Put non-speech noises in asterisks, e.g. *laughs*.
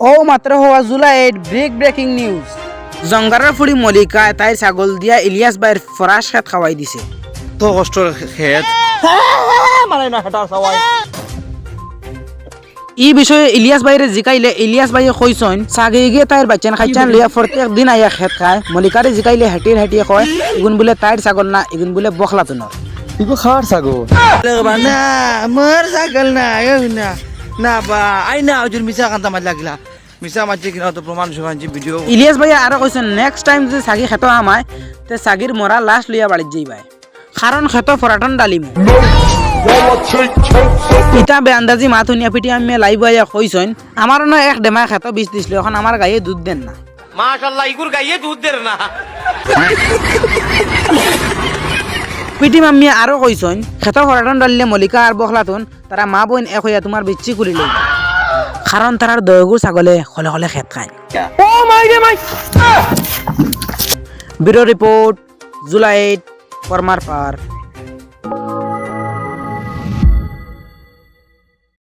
ও মাত্র হওয়া July break breaking news. জঙ্গারের ফুড়ি মলিকা তাই ছাগল দিয়া ইলিয়াস বাইর ফরাস খেত খাওয়াই দিছে। তো কষ্টর খেত। মানে না হেটা সবাই এই বিষয়ে ইলিয়াস বাইরে জিকাইলে ইলিয়াস বাইয়ে কইছন সাগে গিয়ে তাইর বাচ্চান খাইচান লিয়া প্রত্যেক দিন আইয়া খেত খায়। মলিকারে জিকাইলে হেটির হেটিয়ে কয় ইগুন বলে তাইর ছাগল না ইগুন বলে বখলা তুনর ইগো খাওয়ার ছাগল। না আমার ছাগল না না বা আই না ওজন মিছা কান্তা মাছ লাগিলা। মিছা মাছি কিনা তো প্রমাণ সমানছি ভিডিও ইলিয়াস ভাইয়া আরও কইছেন নেক্সট টাইম যদি সাগি খেত আমায় তে সাগির মরা লাশ লইয়া বাড়িত যাইবাই কারণ খেত ফরাটন ডালিম ইটা বেআন্দাজি মাথ শুনিয়া পিটি আমি লাইভ আইয়া কইছন আমার ন এক ডেমা খেত বিষ দিছিল এখন আমার গায়ে দুধ দেন না। মাশাল্লাহ ইগুর গাইয়ে দুধ দের না। *laughs* পিটি মাম্মি আরো কইছন খেত ফরাটন ডালিলে মলিকা আর বখলাতুন তারা মা বোন এক হইয়া তোমার বিচ্ছি করি লই কারণ তারার দয়গুর ছাগলে হলে হলে খেত খায়। ব্যুরো রিপোর্ট জুলাইট ফরমার পার